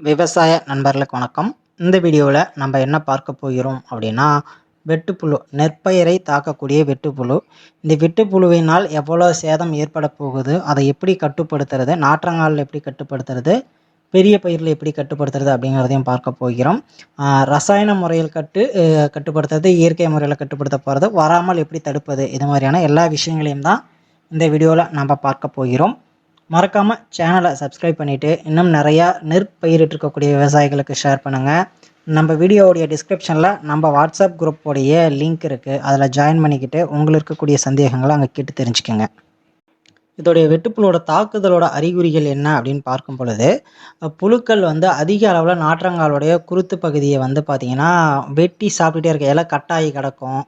விவசாய நண்பர்களுக்கு வணக்கம். இந்த வீடியோவில் நம்ம என்ன பார்க்க போகிறோம் அப்படின்னா வெட்டுப்புழு நெற்பயிரை தாக்கக்கூடிய வெட்டுப்புழு. இந்த வெட்டுப்புழுவினால் எவ்வளோ சேதம் ஏற்பட போகுது அதை எப்படி கட்டுப்படுத்துறது நாற்றங்காலில் எப்படி கட்டுப்படுத்துறது பெரிய பயிரில் எப்படி கட்டுப்படுத்துறது அப்படிங்கிறதையும் பார்க்க போகிறோம். ரசாயன முறையில் கட்டு கட்டுப்படுத்துறது இயற்கை முறையில் கட்டுப்படுத்த போகிறது வராமல் எப்படி தடுப்பது இது மாதிரியான எல்லா விஷயங்களையும் தான் இந்த வீடியோவில் நம்ம பார்க்க போகிறோம். மறக்காமல் சேனலை சப்ஸ்கிரைப் பண்ணிவிட்டு இன்னும் நிறையா நெற்பயிரிட்டுருக்கக்கூடிய விவசாயிகளுக்கு ஷேர் பண்ணுங்கள் நம்ம வீடியோவுடைய டிஸ்கிரிப்ஷனில் நம்ம வாட்ஸ்அப் குரூப்போடைய லிங்க் இருக்குது அதில் ஜாயின் பண்ணிக்கிட்டு உங்களுக்கு இருக்கக்கூடிய சந்தேகங்களை அங்கே கேட்டு தெரிஞ்சுக்கோங்க. இதோடைய வெட்டுப்புழுவோட தாக்குதலோட அறிகுறிகள் என்ன அப்படின்னு பார்க்கும் பொழுது புழுக்கள் வந்து அதிக அளவில் நாற்றங்காலுடைய குருத்து பகுதியை வந்து பார்த்திங்கன்னா வெட்டி சாப்பிட்டுட்டே இருக்க இலை கட்டாயி கிடக்கும்.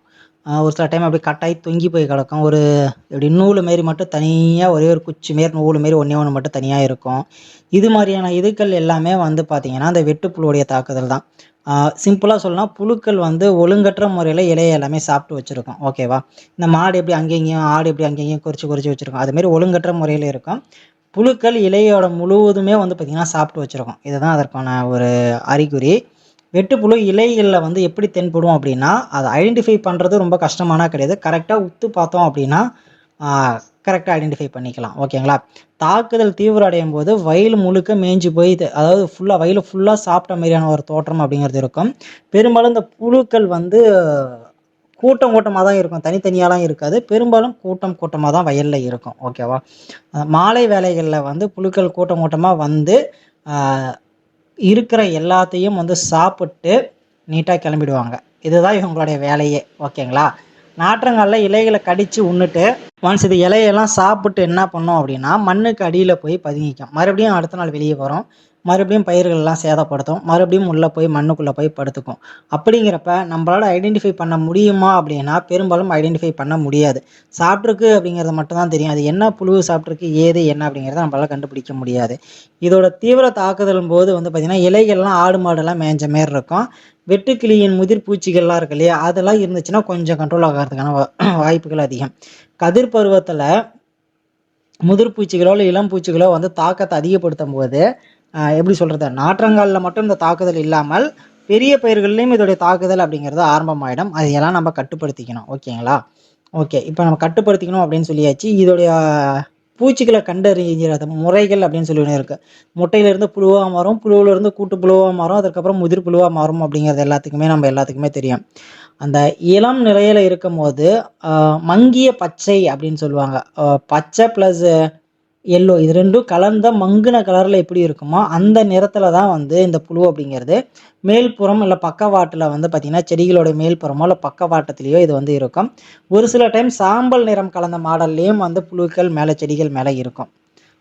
ஒரு சில டைம் அப்படி கட்டாயி தொங்கி போய் கிடக்கும். ஒரு இப்படி நூல் மாரி மட்டும் தனியாக ஒரே ஒரு குச்சி மாரி நூல் மாரி ஒன்றே ஒன்று மட்டும் தனியாக இருக்கும். இது மாதிரியான இதுக்கள் எல்லாமே வந்து பார்த்திங்கன்னா அந்த வெட்டுப்புழுவுடைய தாக்குதல் தான். சிம்பிளாக சொல்லலாம் புழுக்கள் வந்து ஒழுங்கற்ற முறையில் இலையை எல்லாமே சாப்பிட்டு வச்சுருக்கோம். ஓகேவா இந்த மாடு எப்படி அங்கேயும் ஆடு எப்படி அங்கேயும் குறித்து குறித்து வச்சுருக்கோம். அதுமாரி ஒழுங்கற்ற முறையில் இருக்கும். புழுக்கள் இலையோட முழுவதுமே வந்து பார்த்திங்கன்னா சாப்பிட்டு வச்சுருக்கோம். இதுதான் அதற்கான ஒரு அறிகுறி. வெட்டுப்புழு இலைகளில் வந்து எப்படி தென்படும் அப்படின்னா அதை ஐடென்டிஃபை பண்ணுறது ரொம்ப கஷ்டமானா கிடையாது. கரெக்டாக உத்து பார்த்தோம் அப்படின்னா கரெக்டாக ஐடென்டிஃபை பண்ணிக்கலாம். ஓகேங்களா? தாக்குதல் தீவிரம் அடையும் போது வயல் முழுக்க மேய்ஞ்சு போய் அதாவது ஃபுல்லாக வயல் ஃபுல்லாக சாப்பிட்ட மாதிரியான ஒரு தோற்றம் அப்படிங்கிறது இருக்கும். பெரும்பாலும் இந்த புழுக்கள் வந்து கூட்டம் கூட்டமாக தான் இருக்கும். தனித்தனியாலாம் இருக்காது. பெரும்பாலும் கூட்டம் கூட்டமாக தான் வயலில் இருக்கும். ஓகேவா? மாலை வேலைகளில் வந்து புழுக்கள் கூட்டம் கூட்டமாக வந்து இருக்கிற எல்லாத்தையும் வந்து சாப்பிட்டு நீட்டாக கிளம்பிடுவாங்க. இதுதான் இவங்களுடைய வேலையே ஓகேங்களா? நாற்றங்காலில் இலைகளை கடித்து உண்ணுட்டு ஒன்ஸ் இது இலையெல்லாம் சாப்பிட்டு என்ன பண்ணோம் அப்படின்னா மண்ணுக்கு அடியில் போய் பதுங்கிக்கும். மறுபடியும் அடுத்த நாள் வெளியே வரும். மறுபடியும் பயிர்கள்லாம் சேதப்படுத்தும். மறுபடியும் உள்ளே போய் மண்ணுக்குள்ளே போய் படுத்துக்கும். அப்படிங்கிறப்ப நம்மளால் ஐடென்டிஃபை பண்ண முடியுமா அப்படின்னா பெரும்பாலும் ஐடென்டிஃபை பண்ண முடியாது. சாப்பிட்ருக்கு அப்படிங்கிறது மட்டும்தான் தெரியும். அது என்ன புழு சாப்பிட்ருக்கு ஏது என்ன அப்படிங்கிறத நம்மளால் கண்டுபிடிக்க முடியாது. இதோட தீவிர தாக்குதலும் போது வந்து பார்த்திங்கன்னா இலைகள்லாம் ஆடு மாடெல்லாம் மேய்ஞ்ச மாரி இருக்கும். வெட்டுக்கிளியின் முதிர் பூச்சிகள்லாம் இருக்கு இல்லையா? அதெல்லாம் இருந்துச்சுன்னா கொஞ்சம் கண்ட்ரோல் ஆகிறதுக்கான வா- வாய்ப்புகள் அதிகம். கதிர் பருவத்தில் முதிர் பூச்சிகளோ இல்லை இளம் பூச்சிகளோ வந்து தாக்கத்தை அதிகப்படுத்தும் போது எப்படி சொல்கிறது நாற்றங்காலில் மட்டும் இந்த தாக்குதல் இல்லாமல் பெரிய பயிர்கள்லையும் இதோடைய தாக்குதல் அப்படிங்கிறது ஆரம்பமாயிடும். அதையெல்லாம் நம்ம கட்டுப்படுத்திக்கணும். ஓகேங்களா? ஓகே. இப்போ நம்ம கட்டுப்படுத்திக்கணும் அப்படின்னு சொல்லியாச்சு. இதோடைய பூச்சிகளை கண்டறிகிற முறைகள் அப்படின்னு சொல்லி ஒன்று இருக்குது முட்டையிலேருந்து புழுவாக மாறும். புழுவிலேருந்து கூட்டு புழுவாக மாறும். அதுக்கப்புறம் முதிர் புழுவாக மாறும் அப்படிங்கிறது எல்லாத்துக்குமே நம்ம எல்லாத்துக்குமே தெரியும். அந்த இளம் நிலையில் இருக்கும் போது மங்கிய பச்சை அப்படின்னு சொல்லுவாங்க. பச்சை ப்ளஸ் எல்லோ இது ரெண்டும் கலந்த மங்குன கலரில் எப்படி இருக்குமோ அந்த நிறத்தில் தான் வந்து இந்த புழு அப்படிங்கிறது. மேல்புறம் இல்லை பக்கவாட்டில் வந்து பார்த்திங்கன்னா செடிகளோட மேல்புறமோ இல்லை பக்கவாட்டத்துலேயோ இது வந்து இருக்கும். ஒரு சில டைம் சாம்பல் நிறம் கலந்த மாடல்லையும் வந்து புழுக்கள் மேலே செடிகள் மேலே இருக்கும்.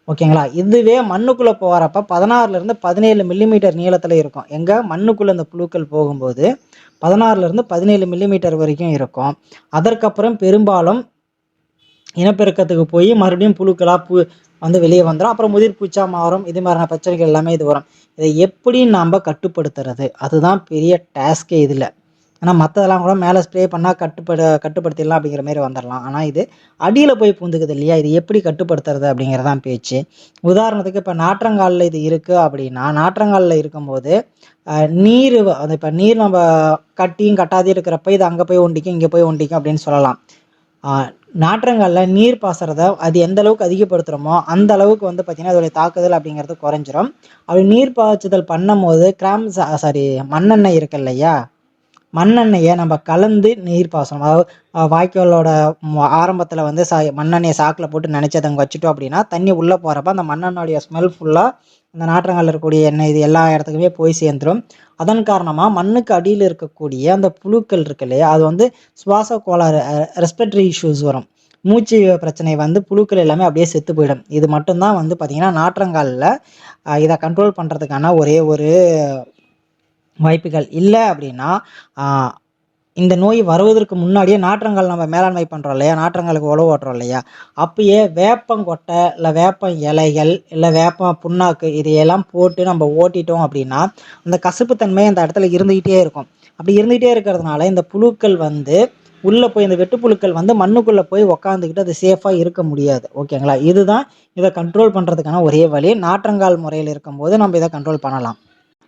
ஓகேங்களா? இதுவே மண்ணுக்குள்ளே போகிறப்ப பதினாறுலேருந்து பதினேழு மில்லிமீட்டர் நீளத்தில் இருக்கும். எங்கே? மண்ணுக்குள்ளே இந்த புழுக்கள் போகும்போது பதினாறுலேருந்து பதினேழு மில்லிமீட்டர் வரைக்கும் இருக்கும். அதற்கப்புறம் பெரும்பாலும் இனப்பெருக்கத்துக்கு போய் மறுபடியும் புழுக்களாக பு வந்து வெளியே வந்துடும் அப்புறம் முதிர் பூச்சா மாறும். இது மாதிரியான பிரச்சனைகள் எல்லாமே இது வரும். இதை எப்படி நாம் கட்டுப்படுத்துறது? அதுதான் பெரிய டாஸ்கே இதில். ஆனால் மற்றதெல்லாம் கூட மேலே ஸ்ப்ரே பண்ணால் கட்டுப்பட கட்டுப்படுத்திடலாம் அப்படிங்கிற மாதிரி வந்துடலாம். ஆனால் இது அடியில் போய் பூந்துக்குது இல்லையா? இது எப்படி கட்டுப்படுத்துறது அப்படிங்கிறதான் பேச்சு. உதாரணத்துக்கு இப்போ நாற்றங்காலில் இது இருக்குது அப்படின்னா நாற்றங்காலில் இருக்கும்போது நீர் அது இப்போ நீர் நம்ம கட்டியும் கட்டாதே இருக்கிறப்ப இது அங்கே போய் ஒண்டிக்கும் இங்கே போய் ஒண்டிக்கும் அப்படின்னு சொல்லலாம். நாற்றங்களில் நீர் பாசறத அது எந்த அளவுக்கு அதிகப்படுத்துகிறோமோ அந்த அளவுக்கு வந்து பார்த்திங்கன்னா அதோடைய தாக்குதல் அப்படிங்கிறது குறைஞ்சிரும். அப்படி நீர் பாய்ச்சுதல் பண்ணும்போது கிராம் சாரி மண்ணெண்ணெய் இருக்கு இல்லையா? மண்ணெண்ணெயை நம்ம கலந்து நீர் பாசனம் அதாவது வாய்க்காலோட ஆரம்பத்தில் வந்து சா மண்ணெண்ணெயை சாக்கில் போட்டு நினச்சி அதை வச்சுட்டோம் அப்படின்னா தண்ணி உள்ளே போகிறப்ப அந்த மண்ணெண்ணோடைய ஸ்மெல் ஃபுல்லாக அந்த நாற்றங்களில் இருக்கக்கூடிய எண்ணெய் இது எல்லா இடத்துக்குமே போய் சேர்ந்துடும் அதன் காரணமாக மண்ணுக்கு அடியில் இருக்கக்கூடிய அந்த புழுக்கள் இருக்கு இல்லையா அது வந்து சுவாச கோளாறு ரெஸ்பிரட்டரி இஷ்யூஸ் வரும். மூச்சு பிரச்சனை வந்து புழுக்கள் எல்லாமே அப்படியே செத்து போயிடும். இது மட்டும்தான் வந்து பார்த்திங்கன்னா நாற்றங்காலில் இதை கண்ட்ரோல் பண்ணுறதுக்கான ஒரே ஒரு வாய்ப்புகள். இல்லை அப்படின்னா இந்த நோய் வருவதற்கு முன்னாடியே நாற்றங்கால் நம்ம மேலாண்மை பண்ணுறோம் இல்லையா? நாற்றங்காலுக்கு உழவு ஓட்டுறோம் இல்லையா? அப்பயே வேப்பங்கொட்டை இல்லை வேப்பம் இலைகள் இல்லை வேப்பம் புண்ணாக்கு இதையெல்லாம் போட்டு நம்ம ஓட்டிட்டோம் அப்படின்னா அந்த கசப்புத்தன்மை அந்த இடத்துல இருந்துக்கிட்டே இருக்கும். அப்படி இருந்துகிட்டே இருக்கிறதுனால இந்த புழுக்கள் வந்து உள்ளே போய் இந்த வெட்டுப்புழுக்கள் வந்து மண்ணுக்குள்ளே போய் உக்காந்துக்கிட்டு அது சேஃபாக இருக்க முடியாது. ஓகேங்களா? இதுதான் இதை கண்ட்ரோல் பண்ணுறதுக்கான ஒரே வழி. நாற்றங்கால் முறையில் இருக்கும்போது நம்ம இதை கண்ட்ரோல் பண்ணலாம்.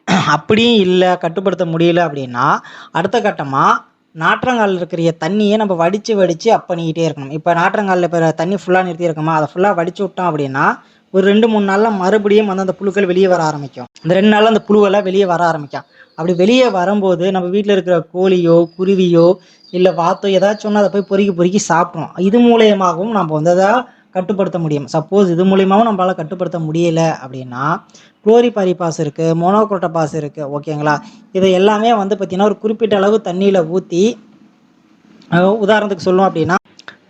அப்படியும் இல்லை கட்டுப்படுத்த முடியல அப்படின்னா அடுத்த கட்டமாக நாற்றங்காலில் இருக்கிற தண்ணியை நம்ம வடித்து வடித்து அப் பண்ணிக்கிட்டே இருக்கணும். இப்போ நாற்றங்காலில் இப்போ தண்ணி ஃபுல்லாக நிறுத்தியிருக்கோமா? அதை ஃபுல்லாக வடித்து விட்டோம் அப்படின்னா ஒரு ரெண்டு மூணு நாளில் மறுபடியும் வந்து அந்த புழுக்கள் வெளியே வர ஆரம்பிக்கும். அந்த ரெண்டு நாளில் அந்த புழுவெல்லாம் வெளியே வர ஆரம்பிக்கும். அப்படி வெளியே வரும்போது நம்ம வீட்டில் இருக்கிற கோழியோ குருவியோ இல்லை வாத்தோ ஏதாச்சும் ஒன்று அதை போய் பொறுக்கி பொறுக்கி சாப்பிட்றோம். இது மூலயமாகவும் நம்ம வந்து அதை கட்டுப்படுத்த முடியும். சப்போஸ் இது மூலியமாகவும் நம்மளால் கட்டுப்படுத்த முடியல அப்படின்னா குளோரிபாரி பாஸ் இருக்குது மோனோக்ரோட்டா பாஸ் இருக்குது ஓகேங்களா இதை எல்லாமே வந்து பார்த்திங்கன்னா ஒரு குறிப்பிட்ட அளவு தண்ணியில் ஊற்றி உதாரணத்துக்கு சொல்லுவோம் அப்படின்னா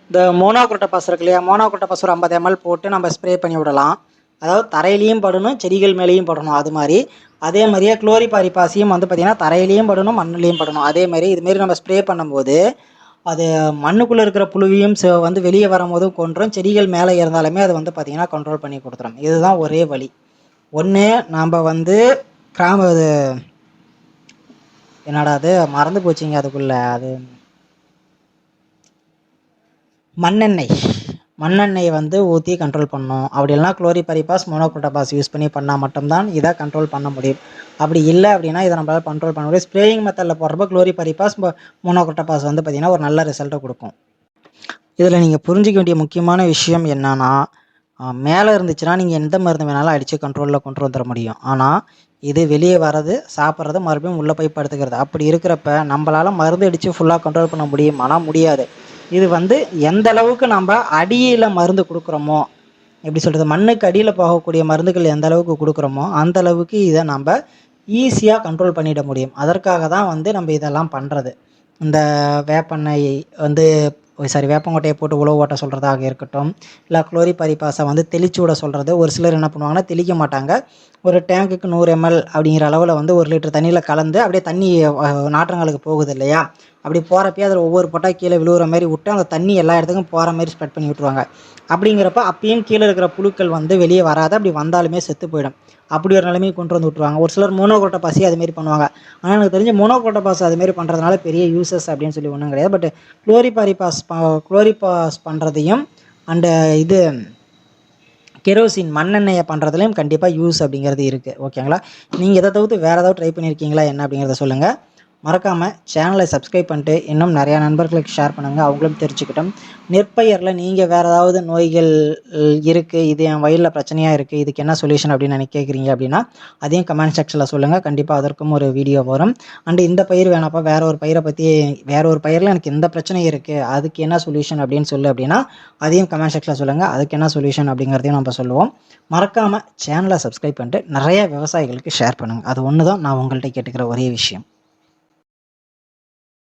இந்த மோனோக்ரோட்டா பாஸ் இருக்கு இல்லையா? மோனோக்ரோட்டா பாஸ் ஒரு ஐம்பது எம்எல் போட்டு நம்ம ஸ்ப்ரே பண்ணி விடலாம். அதாவது தரையிலையும் படணும் செடிகள் மேலேயும் படணும் அது மாதிரி. அதே மாதிரியே குளோரிபாரி பாசியும் வந்து பார்த்திங்கன்னா தரையிலையும் படணும் மண்ணுலேயும் படணும். அதே மாதிரி இதுமாரி நம்ம ஸ்ப்ரே பண்ணும்போது அது மண்ணுக்குள்ளே இருக்கிற புழுவையும் வந்து வெளியே வரும்போதும் கொன்றும். செடிகள் மேலே இருந்தாலுமே அது வந்து பார்த்திங்கன்னா கண்ட்ரோல் பண்ணி கொடுத்துரும். இதுதான் ஒரே வழி. ஒன்று நாம் வந்து கிராம இது என்னடா அது? மறந்து போச்சுங்க அதுக்குள்ளே. அது மண்ணெண்ணெய். மண்ணெண்ணெயை வந்து ஊற்றி கண்ட்ரோல் பண்ணணும் அப்படி இல்லைனா குளோரி பரிபாஸ் மோனோக்ரோட்டபாஸ் யூஸ் பண்ணி பண்ணால் மட்டும்தான் இதை கண்ட்ரோல் பண்ண முடியும். அப்படி இல்லை அப்படின்னா இதை நம்மளால் கண்ட்ரோல் பண்ண முடியும். ஸ்ப்ரேயிங் மெத்தடில் போடுறப்ப குளோரி பரிபாஸ் மோனோக்ரோட்டபாஸ் வந்து பார்த்திங்கன்னா ஒரு நல்ல ரிசல்ட்டை கொடுக்கும். இதில் நீங்கள் புரிஞ்சிக்க வேண்டிய முக்கியமான விஷயம் என்னன்னா மேலே இருந்துச்சுன்னா நீங்கள் எந்த மருந்து வேணாலும் அடித்து கண்ட்ரோலில் கொண்டு வந்துட முடியும். ஆனால் இது வெளியே வர்றது சாப்பிட்றது மறுபடியும் உள்ளே போய் படுத்துக்கிறது. அப்படி இருக்கிறப்ப நம்மளால் மருந்து அடித்து ஃபுல்லாக கண்ட்ரோல் பண்ண முடியும் ஆனால் முடியாது. இது வந்து எந்த அளவுக்கு நம்ம அடியில் மருந்து கொடுக்குறோமோ எப்படி சொல்கிறது மண்ணுக்கு அடியில் போகக்கூடிய மருந்துகள் எந்த அளவுக்கு கொடுக்குறோமோ அந்த அளவுக்கு இதை நம்ம ஈஸியாக கண்ட்ரோல் பண்ணிட முடியும். அதற்காக தான் வந்து நம்ம இதெல்லாம் பண்ணுறது இந்த வேப்பெண்ணெய் வந்து சாரி வேப்பங்கொட்டையை போட்டு உழவு ஓட்ட சொல்கிறதாக இருக்கட்டும் இல்லை குளோரி பரிபாசை வந்து தெளிச்சு விட சொல்கிறது ஒரு சிலர் என்ன பண்ணுவாங்கன்னா தெளிக்க மாட்டாங்க. ஒரு டேங்குக்கு நூறு எம்எல் அப்படிங்கிற அளவில் வந்து ஒரு லிட்டர் தண்ணியில் கலந்து அப்படியே தண்ணி நாற்றங்களுக்கு போகுது இல்லையா? அப்படி போகிறப்பயே அதில் ஒவ்வொரு பொட்டா கீழே விழுகிற மாதிரி விட்டு அந்த தண்ணி எல்லா இடத்துக்கும் போகிற மாதிரி ஸ்ப்ரெட் பண்ணி விட்ருவாங்க அப்படிங்கிறப்ப அப்பயும் கீழே இருக்கிற புழுக்கள் வந்து வெளியே வராது. அப்படி வந்தாலுமே செத்து போயிடும். அப்படி ஒரு நிலைமையை கொண்டு வந்து விட்ருவாங்க ஒரு சிலர் மோனோக்ரோட்டா பாசி அதுமாரி பண்ணுவாங்க. ஆனால் எனக்கு தெரிஞ்ச மோனோகோட்ட பாஸ் அதுமாரி பண்ணுறதுனால பெரிய யூசஸ் அப்படின்னு சொல்லி ஒன்றும் கிடையாது. But chlorpyrifos glory pass பண்ணுறதையும் அண்டு இது கெரோசின் மண்ணெண்ணெயை பண்ணுறதுலையும் கண்டிப்பாக யூஸ் அப்படிங்கிறது இருக்குது ஓகேங்களா நீங்கள் இதை தவிர்த்து வேறு ஏதாவது ட்ரை பண்ணியிருக்கீங்களா என்ன அப்படிங்கிறத சொல்லுங்கள் மறக்காமல் சேனலை சப்ஸ்கிரைப் பண்ணிட்டு இன்னும் நிறையா நண்பர்களுக்கு ஷேர் பண்ணுங்கள் அவங்களும் தெரிஞ்சுக்கிட்டோம். நெற்பயிரில் நீங்கள் வேறு ஏதாவது நோய்கள் இருக்குது இது என் வயலில் பிரச்சனையாக இருக்குது இதுக்கு என்ன சொல்யூஷன் அப்படின்னு எனக்கு கேட்குறீங்க அப்படின்னா அதையும் கமெண்ட் செக்ஷனில் சொல்லுங்கள் கண்டிப்பாக அதற்கும் ஒரு வீடியோ வரும். அண்டு இந்த பயிர் வேணாப்பா வேற ஒரு பயிரை பற்றி வேற ஒரு பயிரில் எனக்கு இந்த பிரச்சனை இருக்குது அதுக்கு என்ன சொல்யூஷன் அப்படின்னு சொல்லு அப்படின்னா அதையும் கமெண்ட் செக்ஷனில் சொல்லுங்கள் அதுக்கு என்ன சொல்யூஷன் அப்படிங்கிறதையும் நம்ம சொல்லுவோம். மறக்காமல் சேனலை சப்ஸ்கிரைப் பண்ணிட்டு நிறைய விவசாயிகளுக்கு ஷேர் பண்ணுங்கள் அது ஒன்று தான் நான் உங்கள்கிட்ட கேட்டுக்கிற ஒரே விஷயம்.